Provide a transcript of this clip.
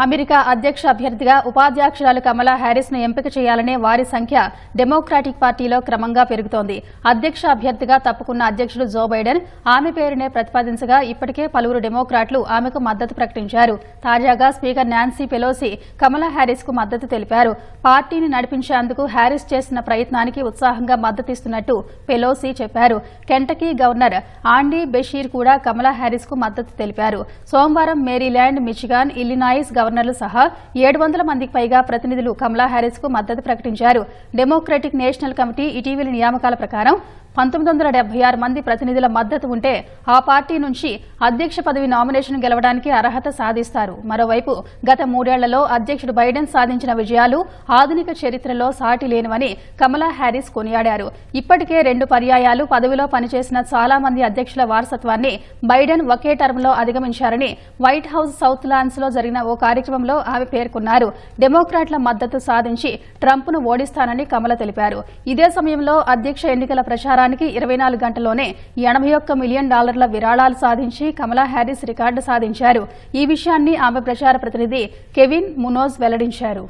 America అధ్యక్ష అభ్యర్థిగా ఉపాధ్యక్షురాలు కమలా హ్యారిస్ను ఎంపిక చేయాలనే వారి సంఖ్య డెమోక్రాటిక్ పార్టీలో క్రమంగా పెరుగుతోంది. అధ్యక్ష అభ్యర్థిగా తప్పుకున్న అధ్యక్షుడు జో బైడెన్ ఆమె పేరునే ప్రతిపాదించగా ఇప్పటికే పలువురు డెమోక్రాట్లు ఆమెకు మద్దతు ప్రకటించారు. తాజాగా స్పీకర్ నాన్సీ పెలోసి కమలా హ్యారిస్కు మద్దతు తెలిపారు. పార్టీని నడిపించేందుకు హ్యారిస్ చేసిన ప్రయత్నానికి ఉత్సాహంగా మద్దతిస్తున్నట్టు పెలోసి చెప్పారు. కెంటకీ గవర్నర్ ఆండీ బెషీర్ కూడా కమలా హ్యారిస్కు మద్దతు తెలిపారు. సోమవారం మేరీల్యాండ్ మిచిగాన్ ఇల్లినాయిస్ గవర్నర్లు సహా ఏడు వందల మందికి పైగా ప్రతినిధులు కమలా హ్యారిస్కు మద్దతు ప్రకటించారు. డెమోక్రటిక్ నేషనల్ కమిటీ ఇటీవలి నియామకాల ప్రకారం పంతొమ్మిది వందల డెబ్బై ఆరు మంది ప్రతినిధుల మద్దతు ఉంటే ఆ పార్టీ నుంచి అధ్యక్ష పదవి నామినేషన్ గెలవడానికి అర్హత సాధిస్తారు. మరోవైపు గత మూడేళ్ళలో అధ్యక్షుడు బైడెన్ సాధించిన విజయాలు ఆధునిక చరిత్రలో సాటి లేనివని కమలా హ్యారీస్ కొనియాడారు. ఇప్పటికే రెండు పర్యాయాలు పదవిలో పనిచేసిన చాలా మంది అధ్యక్షుల వారసత్వాన్ని బైడెన్ ఒకే టర్మ్లో అధిగమించారని వైట్ హౌస్ సౌత్ లాన్స్లో జరిగిన ఓ కార్యక్రమంలో ఆమె పేర్కొన్నారు. డెమోక్రాట్ల మద్దతు సాధించి ట్రంప్ను ఓడిస్తానని కమల తెలిపారు. ఇదే సమయంలో అధ్యక్ష ఎన్నికల ప్రచారం ప్రచారానికి ఇరవై నాలుగు గంటల్లోనే ఎనభై ఒక్క మిలియన్ డాలర్ల విరాళాలు సాధించి కమలా హ్యారిస్ రికార్డు సాధించారు. ఈ విషయాన్ని ఆమె ప్రచార ప్రతినిధి కెవిన్ మునోజ్ వెల్లడించారు.